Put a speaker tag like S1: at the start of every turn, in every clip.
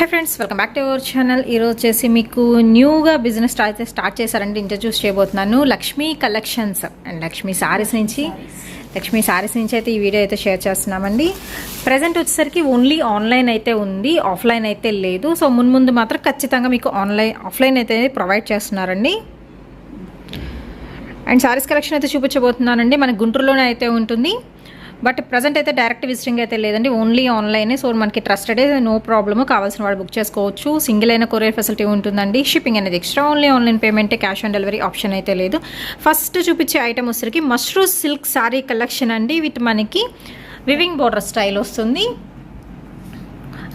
S1: Hi friends welcome back to our channel ఈరోజు వచ్చేసి మీకు న్యూగా బిజినెస్ అయితే స్టార్ట్ చేశారంటే ఇంట్రడ్యూస్ చేయబోతున్నాను. లక్ష్మీ కలెక్షన్స్ అండ్ లక్ష్మీ సారీస్ నుంచి. లక్ష్మీ సారీస్ నుంచి అయితే ఈ వీడియో అయితే షేర్ చేస్తున్నామండి. ప్రజెంట్ వచ్చేసరికి ఓన్లీ ఆన్లైన్ అయితే ఉంది ఆఫ్లైన్ అయితే లేదు. సో మున్ ముందు మాత్రం ఖచ్చితంగా మీకు ఆన్లైన్ ఆఫ్లైన్ అయితే ప్రొవైడ్ చేస్తున్నారండి. అండ్ సారీస్ కలెక్షన్ అయితే చూపించబోతున్నానండి. మన గుంటూరులోనే అయితే ఉంటుంది. బట్ ప్రజెంట్ అయితే డైరెక్ట్ విజిటింగ్ అయితే లేదండి. ఓన్లీ ఆన్లైనే. సో మనకి ట్రస్టెడ్ నో ప్రాబ్లమ్. కావాల్సిన వాడు బుక్ చేసుకోవచ్చు. సింగిల్ అయిన కొరియర్ ఫెసిలిటీ ఉంటుందండి. షిప్పింగ్ అనేది extra. Only online payment cash on delivery option అయితే లేదు. ఫస్ట్ చూపించే ఐటమ్ వచ్చరికి మష్రూ సిల్క్ శారీ కలెక్షన్ అండి. విత్ మనకి వివింగ్ బోర్డర్ స్టైల్ వస్తుంది.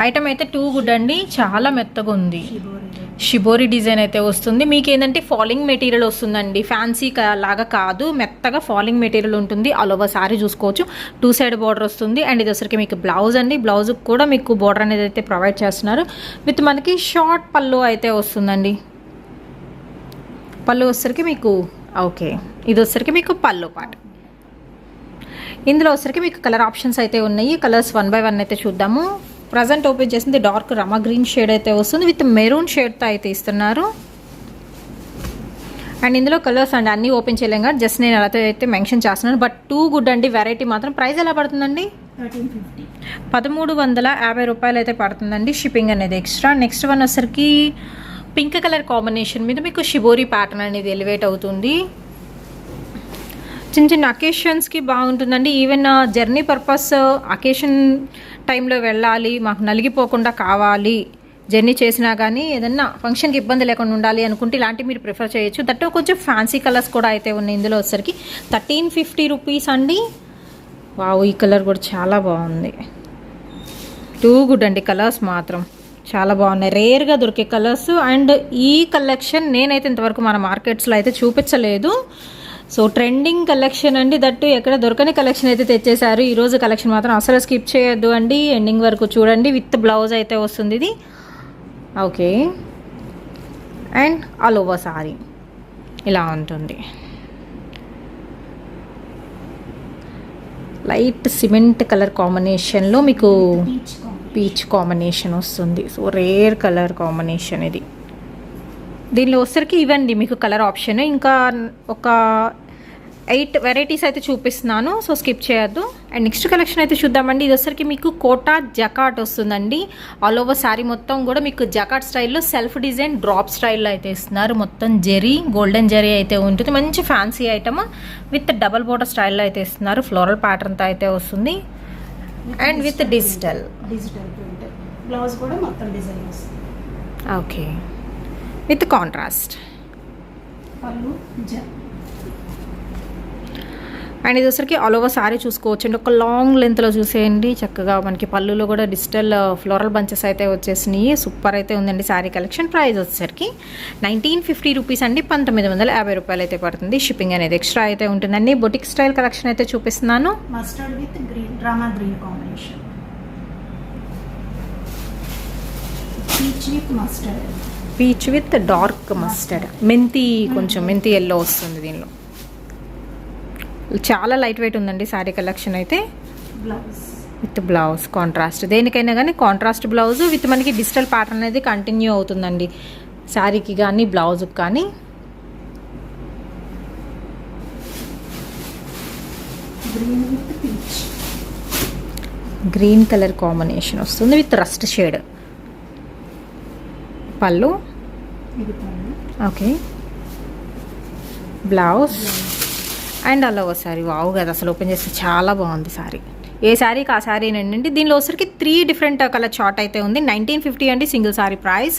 S1: ఐటమ్ అయితే టూ గుడ్ అండి. చాలా మెత్తగా ఉంది షిబోరి డిజైన్ అయితే వస్తుంది. మీకు ఏంటంటే ఫాలింగ్ మెటీరియల్ వస్తుందండి ఫ్యాన్సీ లాగా కాదు. మెత్తగా ఫాలింగ్ మెటీరియల్ ఉంటుంది. ఆల్ ఓవర్ సారీ చూసుకోవచ్చు. టూ సైడ్ బార్డర్ వస్తుంది. అండ్ ఇది వచ్చరికి మీకు బ్లౌజ్ అండి. బ్లౌజ్ కూడా మీకు బార్డర్ అనేది అయితే ప్రొవైడ్ చేస్తున్నారు. విత్ మనకి షార్ట్ పళ్ళు అయితే వస్తుందండి. పళ్ళు వచ్చరికి మీకు ఓకే ఇది వచ్చరికి మీకు పళ్ళు పాట ఇందులో వచ్చరికి మీకు కలర్ ఆప్షన్స్ అయితే ఉన్నాయి. కలర్స్ వన్ బై వన్ అయితే చూద్దాము. ప్రజెంట్ ఓపెన్ చేసింది డార్క్ రమ గ్రీన్ షేడ్ అయితే వస్తుంది విత్ మెరూన్ షేడ్తో అయితే ఇస్తున్నారు. అండ్ ఇందులో కలర్స్ అండి అన్నీ ఓపెన్ చేయలేం కదా జస్ట్ నేను అలా అయితే మెన్షన్ చేస్తున్నాను. బట్ టూ గుడ్ అండి వెరైటీ మాత్రం. ప్రైస్ ఎలా పడుతుందండి? పదమూడు వందల యాభై రూపాయలు అయితే పడుతుందండి షిప్పింగ్ అనేది ఎక్స్ట్రా. నెక్స్ట్ వన్ వచ్చరికి పింక్ కలర్ కాంబినేషన్ మీద మీకు షిబోరి ప్యాటర్న్ అనేది ఎలివేట్ అవుతుంది. చిన్న చిన్న అకేషన్స్కి బాగుంటుందండి. ఈవెన్ జర్నీ పర్పస్ అకేషన్ టైంలో వెళ్ళాలి మాకు నలిగిపోకుండా కావాలి జర్నీ చేసినా కానీ ఏదన్నా ఫంక్షన్కి ఇబ్బంది లేకుండా ఉండాలి అనుకుంటే ఇలాంటివి మీరు ప్రిఫర్ చేయొచ్చు. దట్టు కొంచెం ఫ్యాన్సీ కలర్స్ కూడా అయితే ఉన్నాయి ఇందులో వచ్చరికి థర్టీన్ ఫిఫ్టీ రూపీస్ అండి. వావ్ ఈ కలర్ కూడా చాలా బాగుంది. టూ గుడ్ అండి కలర్స్ మాత్రం. చాలా బాగున్నాయి. రేర్గా దొరికే కలర్స్ అండ్ ఈ కలెక్షన్ నేనైతే ఇంతవరకు మన మార్కెట్స్లో అయితే చూపించలేదు. సో ట్రెండింగ్ కలెక్షన్ అండి దట్టు ఎక్కడ దొరకని కలెక్షన్ అయితే తెచ్చేశారు. ఈరోజు కలెక్షన్ మాత్రం అసలు స్కిప్ చేయొద్దు అండి. ఎండింగ్ వరకు చూడండి. విత్ బ్లౌజ్ అయితే వస్తుంది ఇది. Okay. And all over sari ఇలా ఉంటుంది. లైట్ సిమెంట్ కలర్ కాంబినేషన్లో మీకు
S2: పీచ్
S1: పీచ్ కాంబినేషన్ వస్తుంది. సో రేర్ కలర్ కాంబినేషన్ ఇది. దీనిలో వచ్చరికి ఇవ్వండి మీకు కలర్ ఆప్షన్. ఇంకా ఒక ఎయిట్ వెరైటీస్ అయితే చూపిస్తున్నాను సో స్కిప్ చేయొద్దు. అండ్ నెక్స్ట్ కలెక్షన్ అయితే చూద్దామండి. ఇది వచ్చరికి మీకు కోటా జకాట్ వస్తుందండి. ఆల్ ఓవర్ శారీ మొత్తం కూడా మీకు జకాట్ స్టైల్లో సెల్ఫ్ డిజైన్ డ్రాప్ స్టైల్లో అయితే ఇస్తున్నారు. మొత్తం జెరీ గోల్డెన్ జెరీ అయితే ఉంటుంది. మంచి fancy item with double border స్టైల్లో అయితే ఇస్తున్నారు. ఫ్లోరల్ ప్యాటర్న్తో అయితే వస్తుంది. And with digital
S2: digital print blouse కూడా మొత్తం డిజైన్ వస్తుంది.
S1: Okay with contrast. అండ్ ఇది వచ్చరికి ఆల్ ఓవర్ సారీ చూసుకోవచ్చు అండి ఒక లాంగ్ లెంత్లో చూసేయండి. చక్కగా మనకి పళ్ళులో కూడా డిజిటల్ ఫ్లోరల్ బంచెస్ అయితే వచ్చేసినాయి. సూపర్ అయితే ఉందండి సారీ కలెక్షన్. ప్రైస్ వచ్చేసరికి నైన్టీన్ ఫిఫ్టీ రూపీస్ అండి. పంతొమ్మిది వందల యాభై రూపాయలు అయితే పడుతుంది. షిప్పింగ్ అనేది ఎక్స్ట్రా అయితే ఉంటుందండి. బొటిక్ స్టైల్ కలెక్షన్ అయితే చూపిస్తున్నాను.
S2: Mustard with green drama green combination mustard
S1: peach with dark mustard. మెంతి కొంచెం మెంతి ఎల్లో వస్తుంది దీనిలో. చాలా లైట్ వెయిట్ ఉందండి సారీ కలెక్షన్ అయితే.
S2: బ్లౌజ్
S1: విత్ బ్లౌజ్ కాంట్రాస్ట్ దేనికైనా కానీ కాంట్రాస్ట్ బ్లౌజ్ విత్ మనకి డిజిటల్ ప్యాటర్న్ అనేది కంటిన్యూ అవుతుందండి. శారీకి కానీ బ్లౌజ్కి కానీ
S2: గ్రీన్
S1: కలర్ కాంబినేషన్ వస్తుంది విత్ రస్ట్ షేడ్ పళ్ళు. ఓకే. బ్లౌజ్. అండ్ అలా ఓ సారీ. వావు కదా అసలు ఓపెన్ చేస్తే చాలా బాగుంది సారీ. ఏ శారీకి ఆ శారీ అండి దీనిలో వచ్చరికి త్రీ డిఫరెంట్ కలర్ చార్ట్ అయితే ఉంది. నైన్టీన్ ఫిఫ్టీ అండి single sari price.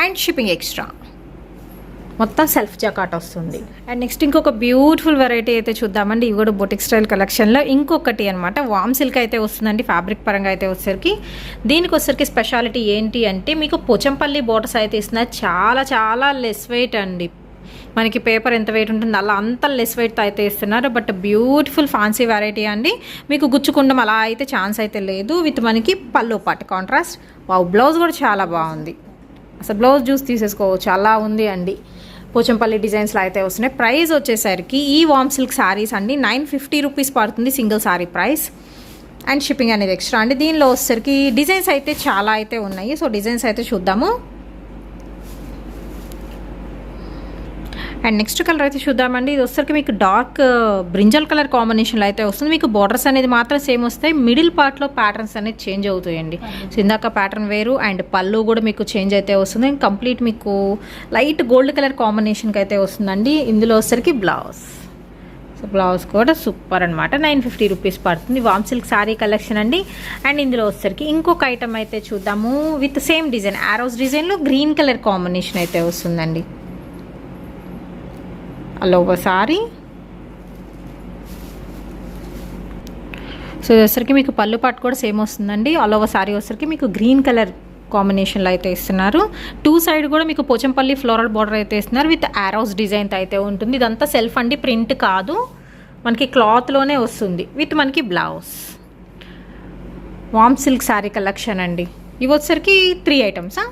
S1: And shipping extra. మొత్తం సెల్ఫ్ జకాట్ వస్తుంది. అండ్ నెక్స్ట్ ఇంకొక బ్యూటిఫుల్ వెరైటీ అయితే చూద్దామండి. ఇవి కూడా బొటిక్ స్టైల్ కలెక్షన్లో ఇంకొకటి అనమాట వామ్ సిల్క్ అయితే వస్తుందండి ఫ్యాబ్రిక్ పరంగా అయితే వచ్చేసరికి. దీనికి వచ్చేసరికి స్పెషాలిటీ ఏంటి అంటే మీకు పోచంపల్లి బోటస్ అయితే ఇస్తున్నారు. చాలా చాలా లెస్ వెయిట్ అండి. మనకి పేపర్ ఎంత వెయిట్ ఉంటుంది అలా అంత లెస్ వెయిట్తో అయితే ఇస్తున్నారు. బట్ బ్యూటిఫుల్ ఫ్యాన్సీ వెరైటీ అండి. మీకు గుచ్చుకుండం అలా అయితే ఛాన్స్ అయితే లేదు. విత్ మనకి పళ్ళు పాటు కాంట్రాస్ట్ వావ్ బ్లౌజ్ కూడా చాలా బాగుంది. అసలు బ్లౌజ్ చూసి తీసేసుకోవచ్చు. అలా ఉంది అండి. పోచంపల్లి డిజైన్స్లో అయితే వస్తున్నాయి. ప్రైస్ వచ్చేసరికి ఈ వామ్ సిల్క్ శారీస్ అండి నైన్ ఫిఫ్టీ రూపీస్ పడుతుంది single sari price and shipping అనేది ఎక్స్ట్రా అండి దీనిలో వచ్చేసరికి డిజైన్స్ అయితే చాలా అయితే ఉన్నాయి. సో డిజైన్స్ అయితే చూద్దాము. అండ్ నెక్స్ట్ కలర్ అయితే చూద్దామండి. ఇది వచ్చరికి మీకు డార్క్ బ్రింజల్ కలర్ కాంబినేషన్లో అయితే వస్తుంది. మీకు బార్డర్స్ అనేది మాత్రం సేమ్ వస్తాయి. మిడిల్ పార్ట్లో ప్యాటర్న్స్ అనేది చేంజ్ అవుతాయండి. సో ఇందాక ప్యాటర్న్ వేరు అండ్ పళ్ళు కూడా మీకు చేంజ్ అయితే వస్తుంది. కంప్లీట్ మీకు లైట్ గోల్డ్ కలర్ కాంబినేషన్కి అయితే వస్తుందండి. ఇందులో వచ్చరికి బ్లౌజ్ సో బ్లౌజ్ కూడా సూపర్ అనమాట నైన్ ఫిఫ్టీ రూపీస్ పడుతుంది. వామ్ సిల్క్ శారీ కలెక్షన్ అండి. అండ్ ఇందులో వచ్చరికి ఇంకొక ఐటమ్ అయితే చూద్దాము. విత్ సేమ్ డిజైన్ ఆరోస్ డిజైన్లో గ్రీన్ కలర్ కాంబినేషన్ అయితే వస్తుందండి. అలా ఒక సారీ సో ఇది మీకు పళ్ళు పాటు కూడా సేమ్ వస్తుందండి. ఆల్ ఓవర్ సారీ వచ్చరికి మీకు గ్రీన్ కలర్ కాంబినేషన్లో అయితే ఇస్తున్నారు. టూ సైడ్ కూడా మీకు పోచంపల్లి ఫ్లోరల్ బార్డర్ అయితే ఇస్తున్నారు. విత్ ఆరోస్ డిజైన్ అయితే ఉంటుంది. ఇదంతా సెల్ఫ్ అండి ప్రింట్ కాదు. మనకి క్లాత్లోనే వస్తుంది. విత్ మనకి బ్లౌజ్. వామ్ సిల్క్ శారీ కలెక్షన్ అండి. ఇవి వచ్చరికి త్రీ ఐటమ్సా?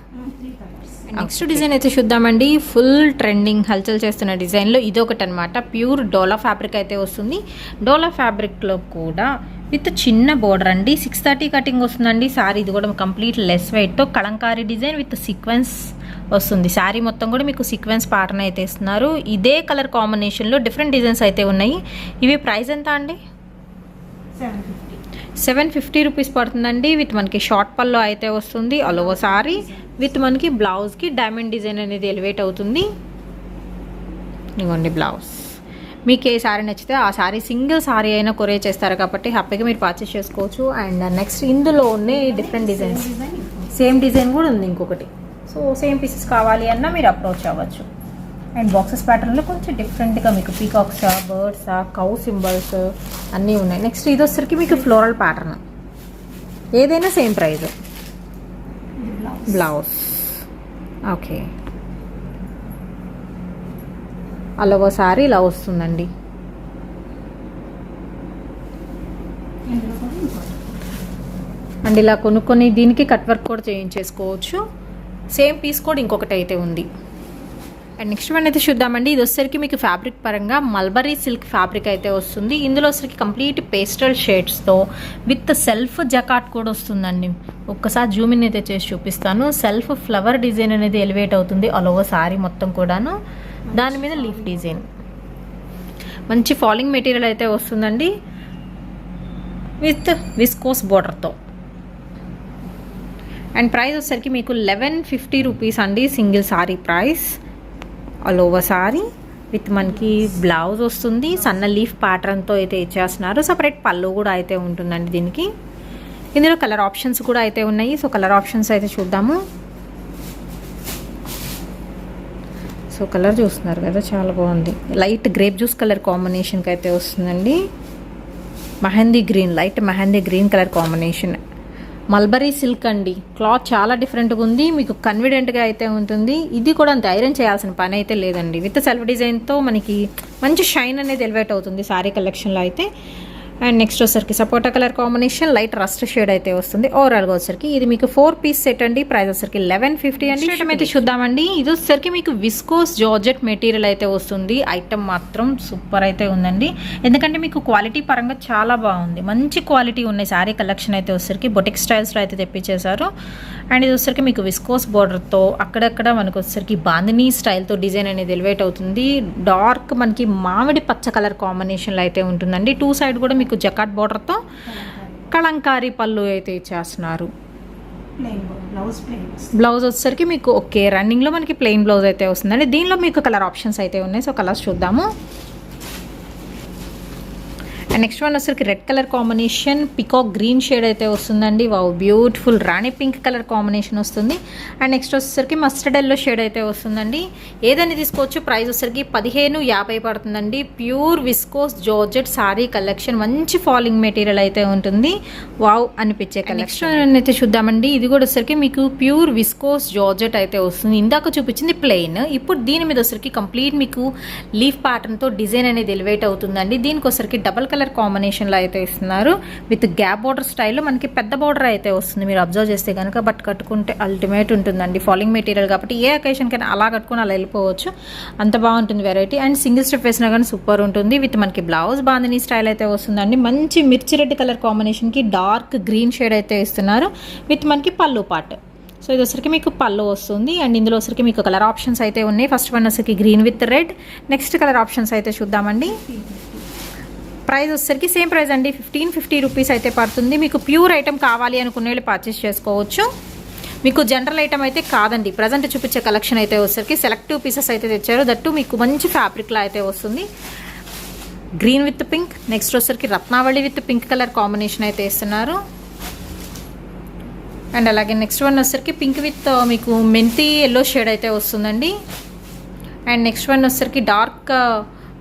S1: నెక్స్ట్ డిజైన్ అయితే చూద్దామండి. ఫుల్ ట్రెండింగ్ హల్చల్ చేస్తున్న డిజైన్లో ఇది ఒకటి అనమాట ప్యూర్ డోలా ఫ్యాబ్రిక్ అయితే వస్తుంది. డోలా ఫ్యాబ్రిక్లో కూడా విత్ చిన్న బోర్డర్ అండి. సిక్స్ థర్టీ కటింగ్ వస్తుందండి. సారీ ఇది కూడా కంప్లీట్ లెస్ వెయిట్తో కలంకారీ డిజైన్ విత్ సీక్వెన్స్ వస్తుంది. శారీ మొత్తం కూడా మీకు సీక్వెన్స్ ప్యాటర్న్ అయితే ఇస్తున్నారు. ఇదే కలర్ కాంబినేషన్లో డిఫరెంట్ డిజైన్స్ అయితే ఉన్నాయి. ఇవి ప్రైస్ ఎంత అండి?
S2: సెవెన్ ఫిఫ్టీ
S1: రూపీస్ పడుతుందండి. విత్ మనకి షార్ట్ పల్లో అయితే వస్తుంది. అలోవో సారీ విత్ మనకి బ్లౌజ్కి డైమండ్ డిజైన్ అనేది ఎలివేట్ అవుతుంది. ఇవ్వండి బ్లౌజ్. మీకు ఏ సారీ నచ్చితే ఆ సారీ సింగిల్ సారీ అయినా కొరియర్ చేస్తారు కాబట్టి హ్యాపీగా మీరు పర్చేస్ చేసుకోవచ్చు. అండ్ నెక్స్ట్ ఇందులో ఉన్నాయి డిఫరెంట్ డిజైన్స్ సేమ్ డిజైన్ కూడా ఉంది ఇంకొకటి. సో సేమ్ పీసెస్ కావాలి అన్నా మీరు అప్రోచ్ అవ్వచ్చు. అండ్ బాక్సెస్ ప్యాటర్న్లో కొంచెం డిఫరెంట్గా మీకు పీకాక్సా బర్డ్సా కౌ సింబల్స్ అన్నీ ఉన్నాయి. నెక్స్ట్ ఇది వచ్చరికి మీకు ఫ్లోరల్ ప్యాటర్న్. ఏదైనా సేమ్
S2: ఇది బ్లౌజ్.
S1: ఓకే. అలా ఒకసారి ఇలా వస్తుందండి. అండ్ ఇలా కొనుక్కొని దీనికి కట్ వర్క్ కూడా చేయించేసుకోవచ్చు. సేమ్ పీస్ కూడా ఇంకొకటి అయితే ఉంది. అండ్ నెక్స్ట్ వన్ అయితే చూద్దామండి. ఇది వచ్చేసరికి మీకు ఫ్యాబ్రిక్ పరంగా మల్బరీ సిల్క్ ఫ్యాబ్రిక్ అయితే వస్తుంది. ఇందులో వచ్చరికి కంప్లీట్ పేస్టల్ షేడ్స్తో విత్ సెల్ఫ్ జకాట్ కూడా వస్తుందండి. ఒక్కసారి జూమిన్ అయితే చేసి చూపిస్తాను. సెల్ఫ్ ఫ్లవర్ డిజైన్ అనేది ఎలివేట్ అవుతుంది. ఆల్ ఓవర్ సారీ మొత్తం కూడాను. దాని మీద లీఫ్ డిజైన్. మంచి ఫాలింగ్ మెటీరియల్ అయితే వస్తుందండి. విత్ విస్కోస్ బోర్డర్తో. అండ్ ప్రైస్ వచ్చేసరికి మీకు లెవెన్ ఫిఫ్టీ రూపీస్ అండి single sari price. All over sari with మనకి బ్లౌజ్ వస్తుంది. సన్న లీఫ్ ప్యాటర్న్తో అయితే ఇచ్చేస్తున్నారు. సపరేట్ పళ్ళు కూడా అయితే ఉంటుందండి దీనికి. ఇందులో కలర్ ఆప్షన్స్ కూడా అయితే ఉన్నాయి. సో కలర్ ఆప్షన్స్ అయితే చూద్దాము. సో కలర్ చూస్తున్నారు కదా చాలా బాగుంది. లైట్ గ్రేప్ జ్యూస్ కలర్ కాంబినేషన్కి అయితే వస్తుందండి. Mehndi green light mehndi green colour combination. Mulberry silk అండి. క్లాత్ చాలా డిఫరెంట్గా ఉంది. మీకు కన్ఫిడెంట్గా అయితే ఉంటుంది. ఇది కూడా అంత ఐరన్ చేయాల్సిన పని అయితే లేదండి. విత్ సెల్ఫ్ డిజైన్తో మనకి మంచి షైన్ అనేది ఎలివేట్ అవుతుంది శారీ కలెక్షన్లో అయితే. అండ్ నెక్స్ట్ వచ్చరికి sapota colour combination light rust shade అయితే వస్తుంది. ఓవరాల్గా వచ్చరికి ఇది మీకు ఫోర్ పీస్ సెట్ అండి. ప్రైస్ వచ్చరికి లెవెన్ ఫిఫ్టీ అండి. ఐటమ్ అయితే చూద్దామండి. ఇది వచ్చరికి మీకు విస్కోస్ జార్జెట్ మెటీరియల్ అయితే వస్తుంది. ఐటమ్ మాత్రం సూపర్ అయితే ఉందండి. ఎందుకంటే మీకు క్వాలిటీ పరంగా చాలా బాగుంది. మంచి క్వాలిటీ ఉన్నాయి శారీ కలెక్షన్ అయితే వచ్చరికి బొటిక్ స్టైల్స్లో అయితే తెప్పించేశారు. అండ్ ఇది వచ్చరికి మీకు విస్కోస్ బార్డర్తో అక్కడక్కడ మనకు వచ్చరికి బాందినీ స్టైల్తో డిజైన్ అనేది ఎలివేట్ అవుతుంది. డార్క్ మనకి మామిడి పచ్చ కలర్ కాంబినేషన్లో అయితే ఉంటుందండి. టూ సైడ్ కూడా మీకు జకాట్ బార్డర్తో కలంకారీ పళ్ళు అయితే ఇచ్చేస్తున్నారు.
S2: బ్లౌజ్
S1: వచ్చేసరికి మీకు ఓకే. రన్నింగ్లో మనకి ప్లెయిన్ బ్లౌజ్ అయితే వస్తుందండి. దీనిలో మీకు కలర్ ఆప్షన్స్ అయితే ఉన్నాయి. సో కలర్స్ చూద్దాము. నెక్స్ట్ వన్ వచ్చరికి red colour combination peacock green shade అయితే వస్తుందండి. Wow beautiful rani pink colour combination వస్తుంది. అండ్ నెక్స్ట్ వచ్చేసరికి మస్టర్డ్ ఎల్లో షేడ్ అయితే వస్తుందండి. ఏదైనా తీసుకోవచ్చు? ప్రైస్ వచ్చేసరికి పదిహేను యాభై పడుతుందండి. Pure viscose georgette sari collection మంచి ఫాలింగ్ మెటీరియల్ అయితే ఉంటుంది. వావ్ అనిపించే కలెక్షన్ అయితే చూద్దామండి. ఇది కూడా వచ్చరికి మీకు ప్యూర్ విస్కోస్ జార్జెట్ అయితే వస్తుంది. ఇందాక చూపించింది ప్లెయిన్ ఇప్పుడు దీని మీద వచ్చరికి కంప్లీట్ మీకు లీఫ్ ప్యాటర్న్తో డిజైన్ అనేది ఎలివేట్ అవుతుందండి. దీనికి వచ్చరికి డబల్ కలర్ కలర్ కాంబినేషన్లో అయితే ఇస్తున్నారు. విత్ గ్యాప్ బార్డర్ స్టైల్లో మనకి పెద్ద బార్డర్ అయితే వస్తుంది. మీరు అబ్జర్వ్ చేస్తే కనుక బట్ కట్టుకుంటే అల్టిమేట్ ఉంటుందండి. ఫాలింగ్ మెటీరియల్ కాబట్టి ఏ అకేషన్కైనా అలా కట్టుకుని అలా వెళ్ళిపోవచ్చు. అంత బాగుంటుంది వెరైటీ అండ్ సింగిల్ స్టెప్ వేసినా కానీ సూపర్ ఉంటుంది. విత్ మనకి బ్లౌజ్ బాందిని స్టైల్ అయితే వస్తుందండి. మంచి మిర్చి రెడ్ కలర్ కాంబినేషన్కి డార్క్ గ్రీన్ షేడ్ అయితే ఇస్తున్నారు. విత్ మనకి పళ్ళు పార్ట్ సో ఇది వచ్చరికి మీకు పళ్ళు వస్తుంది. అండ్ ఇందులో వచ్చరికి మీకు కలర్ ఆప్షన్స్ అయితే ఉన్నాయి. ఫస్ట్ వన్ వచ్చరికి green with red. Next colour options అయితే చూద్దామండి. ప్రైస్ వచ్చేసరికి సేమ్ ప్రైస్ అండి. ఫిఫ్టీన్ ఫిఫ్టీ రూపీస్ అయితే పడుతుంది. మీకు ప్యూర్ ఐటమ్ కావాలి అనుకునే వాళ్ళు పర్చేస్ చేసుకోవచ్చు. మీకు జనరల్ ఐటమ్ అయితే కాదండి. ప్రజెంట్ చూపించే కలెక్షన్ అయితే వచ్చేసరికి సెలెక్టివ్ పీసెస్ అయితే తెచ్చారు. దట్టు మీకు మంచి ఫ్యాబ్రిక్లో అయితే వస్తుంది. Green with pink. నెక్స్ట్ వచ్చేసరికి రత్నావళి విత్ పింక్ కలర్ కాంబినేషన్ అయితే ఇస్తున్నారు అండ్ అలాగే నెక్స్ట్ వన్ వచ్చేసరికి పింక్ విత్ మీకు మెంతి ఎల్లో షేడ్ అయితే వస్తుందండి. అండ్ నెక్స్ట్ వన్ వచ్చేసరికి డార్క్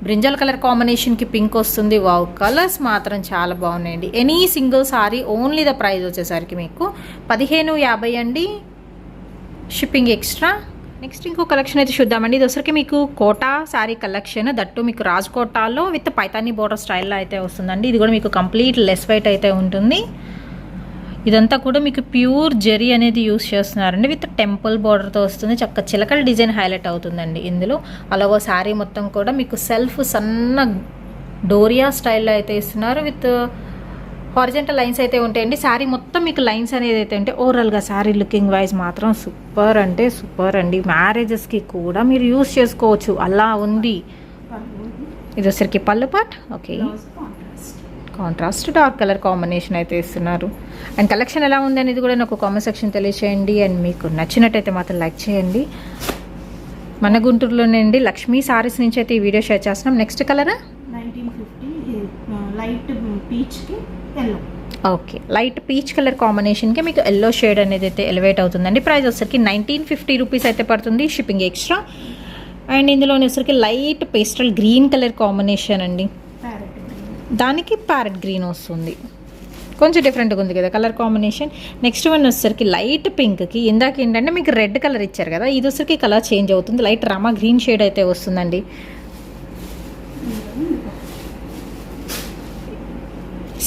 S1: బ్రింజల్ కలర్ కాంబినేషన్కి పింక్ వస్తుంది. వావ్ కలర్స్ మాత్రం చాలా బాగున్నాయండి. Any single sari only the price వచ్చేసరికి మీకు పదిహేను యాభై అండి. షిప్పింగ్ ఎక్స్ట్రా నెక్స్ట్ ఇంకో కలెక్షన్ అయితే చూద్దామండి. ఇది వచ్చరికి మీకు కోటా శారీ కలెక్షన్ దట్టు మీకు రాజ్ కోటాలో విత్ పైతానీ బోర్డర్ స్టైల్లో అయితే వస్తుందండి. ఇది కూడా మీకు కంప్లీట్ లెస్ వెయిట్ అయితే ఉంటుంది. ఇదంతా కూడా మీకు ప్యూర్ జెరీ అనేది యూస్ చేస్తున్నారండి. విత్ టెంపుల్ బార్డర్తో వస్తుంది. చక్క చిలకల డిజైన్ హైలైట్ అవుతుందండి ఇందులో. అలాగో శారీ మొత్తం కూడా మీకు సెల్ఫ్ సన్న డోరియా స్టైల్లో అయితే ఇస్తున్నారు. విత్ హారిజెంటల్ లైన్స్ అయితే ఉంటాయండి. శారీ మొత్తం మీకు లైన్స్ అనేది అయితే ఉంటే ఓవరాల్గా శారీ లుకింగ్ వైజ్ మాత్రం సూపర్ అంటే సూపర్ అండి. మ్యారేజెస్కి కూడా మీరు యూస్ చేసుకోవచ్చు. అలా ఉంది. ఇది వచ్చరికి పళ్ళు pot. Okay.
S2: Contrast
S1: dark colour combination అయితే ఇస్తున్నారు. అండ్ కలెక్షన్ ఎలా ఉంది అనేది కూడా నాకు కామెంట్ సెక్షన్ తెలియచేయండి. అండ్ మీకు నచ్చినట్టయితే మాత్రం లైక్ చేయండి. మన గుంటూరులోనండి లక్ష్మీ సారీస్ నుంచి అయితే ఈ వీడియో షేర్ చేస్తున్నాం. Next colour
S2: light పీచ్కి yellow
S1: okay light peach colour కాంబినేషన్కి మీకు ఎల్లో షేడ్ అనేది అయితే ఎలివేట్ అవుతుందండి. ప్రైస్ వచ్చరికి నైన్టీన్ ఫిఫ్టీ రూపీస్ అయితే పడుతుంది. షిప్పింగ్ ఎక్స్ట్రా అండ్ ఇందులోని వచ్చరికి light pastel green colour combination అండి. దానికి ప్యారెట్ గ్రీన్ వస్తుంది. కొంచెం డిఫరెంట్గా ఉంది కదా కలర్ కాంబినేషన్ నెక్స్ట్ వన్ వచ్చేసరికి లైట్ పింక్కి ఇందాక ఏంటంటే మీకు రెడ్ కలర్ ఇచ్చారు కదా ఇది వచ్చరికి కలర్ చేంజ్ అవుతుంది. లైట్ రామా గ్రీన్ షేడ్ అయితే వస్తుందండి.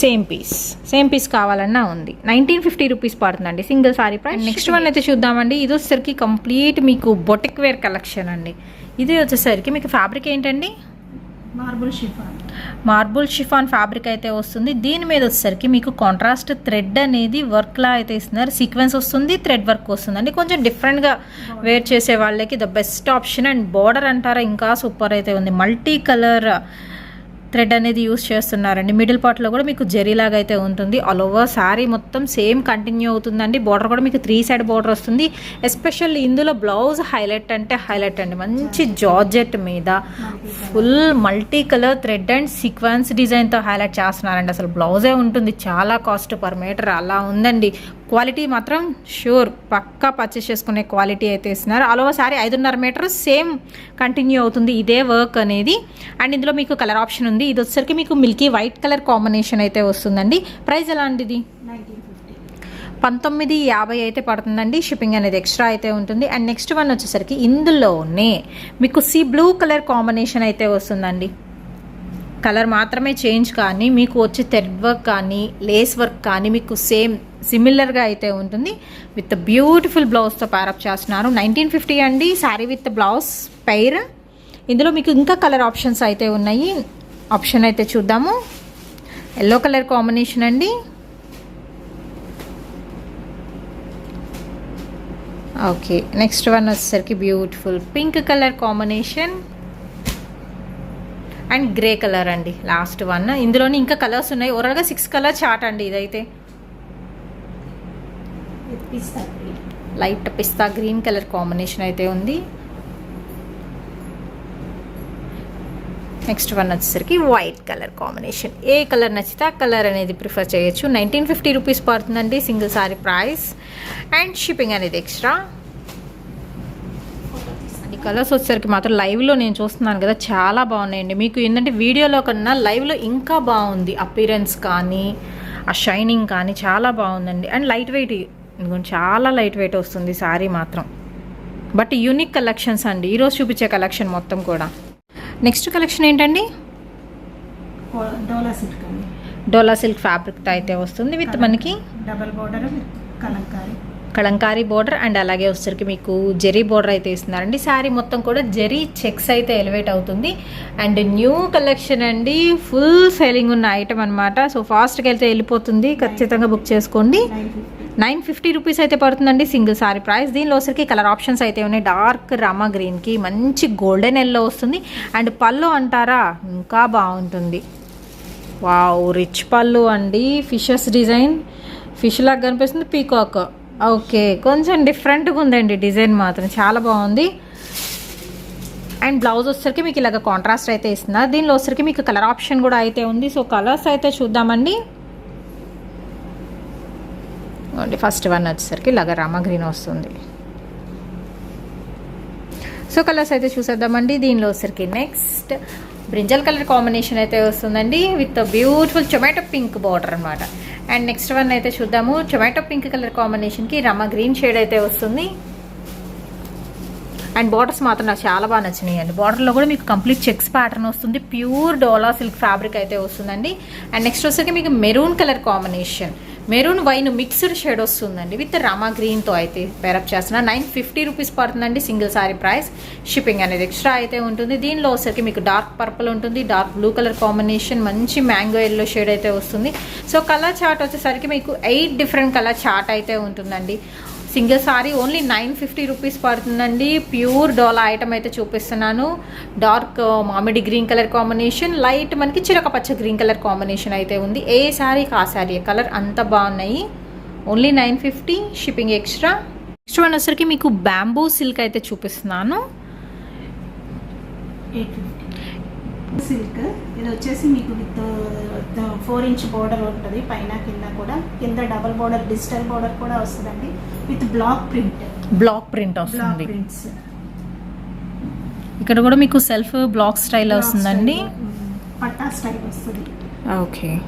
S1: సేమ్ పీస్ సేమ్ పీస్ కావాలన్నా ఉంది. నైన్టీన్ ఫిఫ్టీ రూపీస్ పడుతుందండి single sari price next one అయితే చూద్దామండి. ఇది వచ్చేసరికి కంప్లీట్ మీకు బొటిక్ వేర్ కలెక్షన్ అండి. ఇది వచ్చేసరికి మీకు ఫ్యాబ్రిక్ ఏంటండి?
S2: Marble chiffon.
S1: Marble chiffon fabric అయితే వస్తుంది. దీని మీద వచ్చేసరికి మీకు కాంట్రాస్ట్ థ్రెడ్ అనేది వర్క్లా అయితే ఇస్తున్నారు. సీక్వెన్స్ వస్తుంది థ్రెడ్ వర్క్ వస్తుందండి. కొంచెం డిఫరెంట్గా వేర్ చేసే వాళ్ళకి the best option and border అంటారా ఇంకా సూపర్ అయితే ఉంది. మల్టీ కలర్ థ్రెడ్ అనేది యూస్ చేస్తున్నారండి. మిడిల్ పార్ట్లో కూడా మీకు జెరీలాగా అయితే ఉంటుంది. ఆల్ ఓవర్ శారీ మొత్తం సేమ్ కంటిన్యూ అవుతుందండి. బార్డర్ కూడా మీకు త్రీ సైడ్ బార్డర్ వస్తుంది. ఎస్పెషల్లీ ఇందులో బ్లౌజ్ హైలైట్ అంటే హైలైట్ అండి. మంచి జార్జెట్ మీద full multi colour thread and sequence డిజైన్తో హైలైట్ చేస్తున్నారండి. అసలు బ్లౌజే ఉంటుంది. చాలా కాస్ట్ పర్ మీటర్ అలా ఉందండి. క్వాలిటీ మాత్రం షూర్ పక్కా పర్చేస్ చేసుకునే క్వాలిటీ అయితే ఇస్తున్నారు. ఆల్ సారీ ఐదున్నర మీటర్ సేమ్ కంటిన్యూ అవుతుంది ఇదే వర్క్ అనేది. అండ్ ఇందులో మీకు కలర్ ఆప్షన్ ఉంది. ఇది వచ్చేసరికి మీకు మిల్కీ వైట్ కలర్ కాంబినేషన్ అయితే వస్తుందండి. ప్రైస్ ఎలాంటిది పంతొమ్మిది యాభై అయితే పడుతుందండి. షిప్పింగ్ అనేది ఎక్స్ట్రా అయితే ఉంటుంది. అండ్ నెక్స్ట్ వన్ వచ్చేసరికి ఇందులోనే మీకు సీ బ్లూ కలర్ కాంబినేషన్ అయితే వస్తుందండి. కలర్ మాత్రమే చేంజ్ కానీ మీకు వచ్చే థ్రెడ్ వర్క్ కానీ లేస్ వర్క్ కానీ మీకు సేమ్ సిమిలర్గా అయితే ఉంటుంది. విత్ బ్యూటిఫుల్ బ్లౌజ్తో ప్యారప్ చేస్తున్నారు. నైన్టీన్ ఫిఫ్టీ అండి శారీ విత్ బ్లౌజ్ పైర్ ఇందులో మీకు ఇంకా కలర్ ఆప్షన్స్ అయితే ఉన్నాయి. ఆప్షన్ అయితే చూద్దాము. ఎల్లో కలర్ కాంబినేషన్ అండి. ఓకే నెక్స్ట్ వన్ వచ్చేసరికి beautiful pink colour combination and grey colour అండి లాస్ట్ వన్. ఇందులోని ఇంకా కలర్స్ ఉన్నాయి. ఓవరాల్గా సిక్స్ కలర్ చార్ట్ అండి ఇదైతే.
S2: Pista
S1: light pista green colour combination అయితే ఉంది. నెక్స్ట్ వన్ వచ్చేసరికి వైట్ కలర్ కాంబినేషన్ ఏ కలర్ నచ్చితే ఆ కలర్ అనేది ప్రిఫర్ చేయొచ్చు. నైన్టీన్ ఫిఫ్టీ రూపీస్ పడుతుందండి single sari price and shipping అనేది ఎక్స్ట్రా కలర్స్ వచ్చేసరికి మాత్రం లైవ్లో నేను చూస్తున్నాను కదా చాలా బాగున్నాయండి. మీకు ఏంటంటే వీడియోలో కన్నా లైవ్లో ఇంకా బాగుంది. అపీరెన్స్ కానీ ఆ షైనింగ్ కానీ చాలా బాగుందండి. అండ్ లైట్ వెయిట్ చాలా లైట్ వెయిట్ వస్తుంది శారీ మాత్రం. బట్ యూనిక్ కలెక్షన్స్ అండి. ఈరోజు చూపించే కలెక్షన్ మొత్తం కూడా. నెక్స్ట్ కలెక్షన్ ఏంటండి?
S2: డోలా సిల్క్
S1: డోలా సిల్క్ ఫ్యాబ్రిక్తో అయితే వస్తుంది. విత్ మనకి
S2: double border with kalamkari
S1: kalamkari border and అలాగే వచ్చేసరికి మీకు జెరీ బోర్డర్ అయితే ఇస్తున్నారండి శారీ మొత్తం కూడా జెరీ చెక్స్ అయితే ఎలివేట్ అవుతుంది. అండ్ న్యూ కలెక్షన్ అండి. ఫుల్ సేలింగ్ ఉన్న ఐటమ్ అనమాట సో ఫాస్ట్గా వెళ్తే వెళ్ళిపోతుంది. ఖచ్చితంగా బుక్ చేసుకోండి.
S2: నైన్ ఫిఫ్టీ
S1: రూపీస్ అయితే పడుతుందండి సింగిల్ సారీ ప్రైస్. దీనిలో వచ్చరికి కలర్ ఆప్షన్స్ అయితే ఉన్నాయి. డార్క్ రమ గ్రీన్కి మంచి గోల్డెన్ ఎల్లో వస్తుంది. అండ్ పళ్ళు అంటారా? ఇంకా బాగుంటుంది. వావ్ రిచ్ పళ్ళు అండి. Fishes design. ఫిష్ లాగా కనిపిస్తుంది. పీకాక్. ఓకే కొంచెం డిఫరెంట్గా ఉందండి డిజైన్ మాత్రం. చాలా బాగుంది. అండ్ బ్లౌజ్ వచ్చరికి మీకు ఇలాగ కాంట్రాస్ట్ అయితే ఇస్తున్నారు దీనిలో వచ్చరికి మీకు కలర్ ఆప్షన్ కూడా అయితే ఉంది. సో కలర్స్ అయితే చూద్దామండి. ఫస్ట్ వన్ వచ్చేసరికి ఇలాగ రామా గ్రీన్ వస్తుంది. సో కలర్స్ అయితే చూసేద్దామండి. దీనిలో వచ్చరికి నెక్స్ట్ బ్రింజల్ కలర్ కాంబినేషన్ అయితే వస్తుందండి. With beautiful tomato pink border అనమాట అండ్ నెక్స్ట్ వన్ అయితే చూద్దాము. టొమాటో పింక్ కలర్ కాంబినేషన్కి రమ గ్రీన్ షేడ్ అయితే వస్తుంది. అండ్ బార్డర్స్ మాత్రం నాకు చాలా బాగా నచ్చినాయి అండి. బార్డర్లో కూడా మీకు కంప్లీట్ చెక్స్ ప్యాటర్న్ వస్తుంది. ప్యూర్ డోలా సిల్క్ ఫ్యాబ్రిక్ అయితే వస్తుందండి. అండ్ నెక్స్ట్ వచ్చేసరికి మీకు maroon colour combination maroon wine mixed shade వస్తుందండి విత్ రామా గ్రీన్తో అయితే పేరప్ చేస్తున్న. నైన్ ఫిఫ్టీ రూపీస్ పడుతుందండి సింగిల్ సారీ ప్రైస్ షిప్పింగ్ అనేది ఎక్స్ట్రా అయితే ఉంటుంది. దీనిలో వచ్చరికి మీకు డార్క్ పర్పుల్ ఉంటుంది. డార్క్ బ్లూ కలర్ కాంబినేషన్ మంచి మ్యాంగో ఎల్లో షేడ్ అయితే వస్తుంది. సో కలర్ చార్ట్ వచ్చేసరికి మీకు ఎయిట్ డిఫరెంట్ కలర్ చార్ట్ అయితే ఉంటుందండి. Single sari only nine fifty rupees పడుతుందండి. ప్యూర్ డోలా ఐటమ్ అయితే చూపిస్తున్నాను. డార్క్ మామిడి గ్రీన్ కలర్ కాంబినేషన్ లైట్ మనకి చిరక పచ్చ గ్రీన్ కలర్ కాంబినేషన్ అయితే ఉంది. ఏ శారీకి ఆ శారీ కలర్ అంత బాగున్నాయి. Only nine fifty shipping extra. Next one వచ్చరికి మీకు బ్యాంబూ సిల్క్ అయితే చూపిస్తున్నాను.
S2: Eight silk. ఇది వచ్చేసి మీకు విత్ ఫోర్ ఇంచ్ బోర్డర్ ఉంటుంది. పైన కింద కూడా. కింద డబల్ బోర్డర్ డిజిటల్ బోర్డర్ కూడా వస్తుందండి. With black print.
S1: Black print వస్తుంది.
S2: ప్రింట్స్.
S1: ఇక్కడ కూడా మీకు సెల్ఫ్ బ్లాక్ స్టైల్ వస్తుందండి.
S2: పట్టా స్టైల్ వస్తుంది.
S1: ఓకే.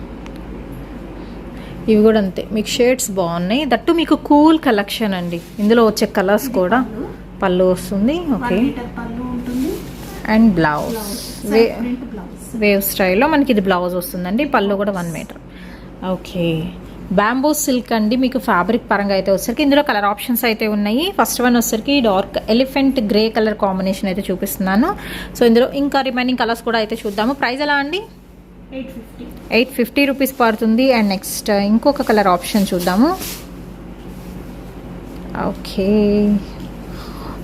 S1: ఇవి కూడా అంతే. మీకు షేడ్స్ బాగున్నాయి. దట్టు మీకు కూల్ కలెక్షన్ అండి. ఇందులో వచ్చే కలర్స్ కూడా పళ్ళు. వస్తుంది. ఓకే. And blouse. వేవ్ స్టైల్లో మనకి ఇది బ్లౌజ్ వస్తుందండి. పళ్ళు కూడా one metre okay. Bamboo silk అండి. మీకు ఫ్యాబ్రిక్ పరంగా అయితే వచ్చరికి ఇందులో కలర్ ఆప్షన్స్ అయితే ఉన్నాయి. ఫస్ట్ వన్ వచ్చరికి dark elephant grey colour combination అయితే చూపిస్తున్నాను. సో ఇందులో ఇంకా రిమైనింగ్ కలర్స్ కూడా అయితే చూద్దాము. ప్రైస్ ఎలా అండి?
S2: ఎయిట్ ఫిఫ్టీ
S1: రూపీస్ పడుతుంది. అండ్ నెక్స్ట్ uh, ఇంకొక కలర్ ఆప్షన్ చూద్దాము. ఓకే.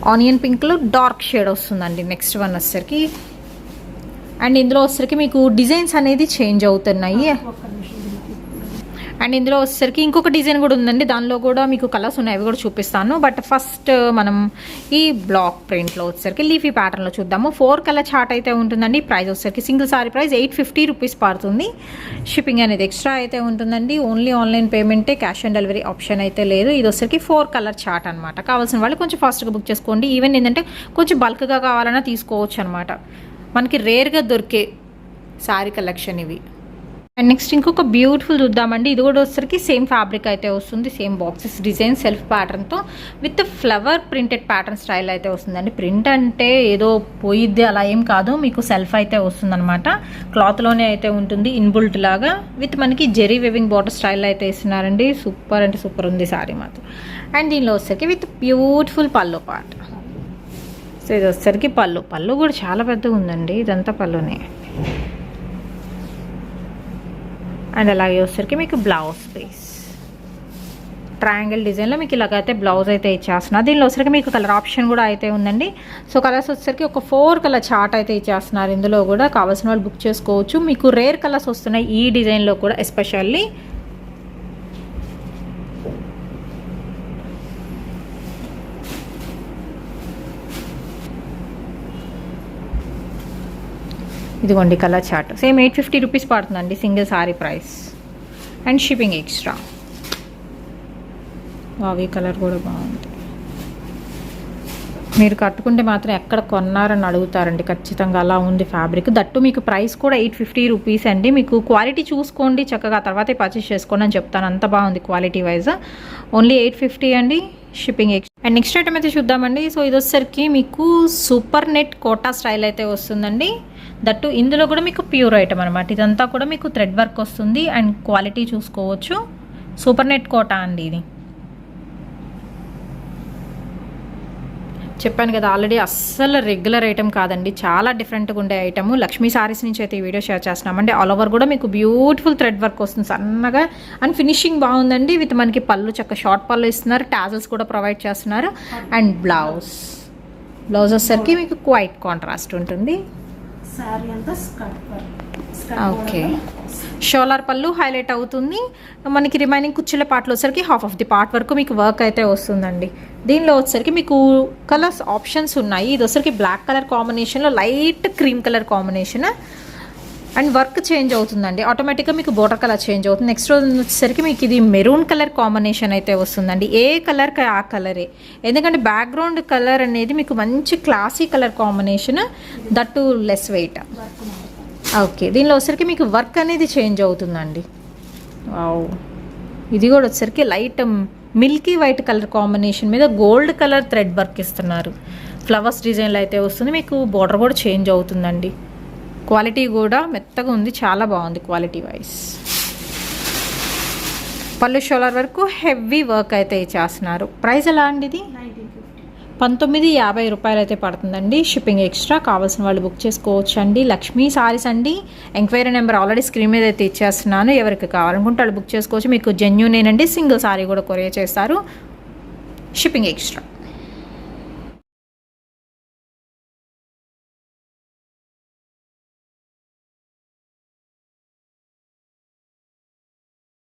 S1: ఆనియన్ పింక్లో డార్క్ షేడ్ వస్తుందండి. నెక్స్ట్ వన్ వచ్చరికి అండ్ ఇందులో వచ్చేసరికి మీకు డిజైన్స్ అనేది చేంజ్ అవుతున్నాయి. అండ్ ఇందులో వచ్చేసరికి ఇంకొక డిజైన్ కూడా ఉందండి. దానిలో కూడా మీకు కలర్స్ ఉన్నాయి అవి కూడా చూపిస్తాను. బట్ ఫస్ట్ మనం ఈ బ్లాక్ ప్రింట్లో వచ్చేసరికి లీఫీ ప్యాటర్న్లో చూద్దాము. ఫోర్ కలర్ చార్ట్ అయితే ఉంటుందండి. ప్రైస్ వచ్చేసరికి single sari price eight fifty rupees పడుతుంది. షిప్పింగ్ అనేది ఎక్స్ట్రా అయితే ఉంటుందండి. ఓన్లీ ఆన్లైన్ పేమెంటే క్యాష్ ఆన్ డెలివరీ ఆప్షన్ అయితే లేదు. ఇది వచ్చేసరికి ఫోర్ కలర్ చార్ట్ అనమాట కావాల్సిన వాళ్ళు కొంచెం ఫాస్ట్గా బుక్ చేసుకోండి. ఈవెన్ ఏంటంటే కొంచెం బల్క్గా కావాలన్నా తీసుకోవచ్చు అనమాట మనకి రేర్గా దొరికే శారీ కలెక్షన్ ఇవి. అండ్ నెక్స్ట్ ఇంకొక బ్యూటిఫుల్ చూద్దామండి. ఇది కూడా వచ్చరికి సేమ్ ఫ్యాబ్రిక్ అయితే వస్తుంది. Same boxes design self ప్యాటర్న్తో with flower printed pattern style అయితే వస్తుందండి. ప్రింట్ అంటే ఏదో పోయిద్ది అలా ఏం కాదు. మీకు సెల్ఫ్ అయితే వస్తుందన్నమాట. క్లాత్లోనే అయితే ఉంటుంది. ఇన్బుల్ట్ లాగా విత్ మనకి జెరీ వెవింగ్ బాటర్ స్టైల్ అయితే ఇస్తున్నారండి సూపర్ అంటే సూపర్ ఉంది సారీ మాత్రం. అండ్ దీనిలో వచ్చరికి విత్ బ్యూటిఫుల్ పల్లో పాట. సో ఇది వచ్చరికి పళ్ళు. పళ్ళు కూడా చాలా పెద్దగా ఉందండి. ఇదంతా పళ్ళునే. అండ్ అలాగే వచ్చరికి మీకు బ్లౌజ్ పీస్. ట్రయాంగిల్ డిజైన్లో మీకు ఇలాగైతే బ్లౌజ్ అయితే ఇచ్చేస్తున్నారు. దీనిలో వచ్చరికి మీకు కలర్ ఆప్షన్ కూడా అయితే ఉందండి. సో కలర్స్ వచ్చరికి ఒక ఫోర్ కలర్ చార్ట్ అయితే ఇచ్చేస్తున్నారు. ఇందులో కూడా కావాల్సిన వాళ్ళు బుక్ చేసుకోవచ్చు. మీకు రేర్ కలర్స్ వస్తున్నాయి ఈ డిజైన్లో కూడా ఎస్పెషల్లీ ఇదిగోండి colour chart. Same eight fifty rupees పడుతుందండి single sari price. And shipping extra అవి కలర్ కూడా బాగుంది. మీరు కట్టుకుంటే మాత్రం ఎక్కడ కొన్నారని అడుగుతారండి. ఖచ్చితంగా అలా ఉంది ఫ్యాబ్రిక్. దట్టు మీకు ప్రైస్ కూడా ఎయిట్ ఫిఫ్టీ రూపీస్ అండి. మీకు క్వాలిటీ చూసుకోండి చక్కగా తర్వాతే పర్చేస్ చేసుకోండి అని చెప్తాను. అంత బాగుంది quality wise. Only eight fifty అండి షిప్పింగ్ అండ్ నెక్స్ట్ ఐటమ్ అయితే చూద్దామండి. సో ఇది వచ్చేసరికి మీకు సూపర్ నెట్ కోటా స్టైల్ అయితే వస్తుందండి. దట్టు ఇందులో కూడా మీకు ప్యూర్ ఐటమ్ అనమాట ఇదంతా కూడా మీకు థ్రెడ్ వర్క్ వస్తుంది అండ్ క్వాలిటీ చూసుకోవచ్చు. సూపర్ నెట్ కోట అండి ఇది. చెప్పాను కదా ఆల్రెడీ అస్సలు రెగ్యులర్ ఐటమ్ కాదండి. చాలా డిఫరెంట్గా ఉండే ఐటమ్. లక్ష్మీ సారీస్ నుంచి అయితే ఈ వీడియో షేర్ చేస్తున్నామండి. ఆల్ ఓవర్ కూడా మీకు బ్యూటిఫుల్ థ్రెడ్ వర్క్ వస్తుంది సన్నగా. అండ్ ఫినిషింగ్ బాగుందండి. విత్ మనకి పళ్ళు చక్క షార్ట్ పళ్ళు ఇస్తున్నారు. టాజల్స్ కూడా ప్రొవైడ్ చేస్తున్నారు. And blouse. బ్లౌజ్ వచ్చేసరికి మీకు క్వైట్ కాంట్రాస్ట్ ఉంటుంది.
S2: శారీ అంతా స్కర్ట్
S1: ఓకే షోలార్ పళ్ళు హైలైట్ అవుతుంది. మనకి రిమైనింగ్ కుర్చీల పార్ట్లో వచ్చరికి హాఫ్ ఆఫ్ ది పార్ట్ వరకు మీకు వర్క్ అయితే వస్తుందండి. దీనిలో వచ్చరికి మీకు కలర్స్ ఆప్షన్స్ ఉన్నాయి. ఇది వచ్చరికి బ్లాక్ కలర్ కాంబినేషన్లో light cream colour combination and work change అవుతుందండి. ఆటోమేటిక్గా మీకు బోర్డర్ కలర్ చేంజ్ అవుతుంది. నెక్స్ట్ రోజు వచ్చేసరికి మీకు ఇది మెరూన్ కలర్ కాంబినేషన్ అయితే వస్తుందండి. ఏ కలర్ ఆ కలరే ఎందుకంటే బ్యాక్గ్రౌండ్ కలర్ అనేది మీకు మంచి classy colour combination that less weight okay దీనిలో వచ్చరికి మీకు వర్క్ అనేది చేంజ్ అవుతుందండి. ఇది కూడా వచ్చరికి light milky white colour combination మీద గోల్డ్ కలర్ థ్రెడ్ వర్క్ ఇస్తున్నారు. ఫ్లవర్స్ డిజైన్లో అయితే వస్తుంది. మీకు బోర్డర్ కూడా చేంజ్ అవుతుందండి. క్వాలిటీ కూడా మెత్తగా ఉంది చాలా బాగుంది క్వాలిటీ వైజ్ పళ్ళు షోలర్ వరకు హెవీ వర్క్ అయితే చేస్తున్నారు. ప్రైస్ ఎలా అండి ఇది? పంతొమ్మిది యాభై రూపాయలు అయితే పడుతుందండి. షిప్పింగ్ ఎక్స్ట్రా కావాల్సిన వాళ్ళు బుక్ చేసుకోవచ్చు అండి లక్ష్మీ సారీస్ అండి. ఎంక్వైరీ నెంబర్ ఆల్రెడీ స్క్రీన్ మీద అయితే ఇచ్చేస్తున్నాను. ఎవరికి కావాలనుకుంటే వాళ్ళు బుక్ చేసుకోవచ్చు. మీకు జెన్యున్ ఏనండి సింగిల్ సారీ కూడా కొరియర్ చేస్తారు. Shipping extra.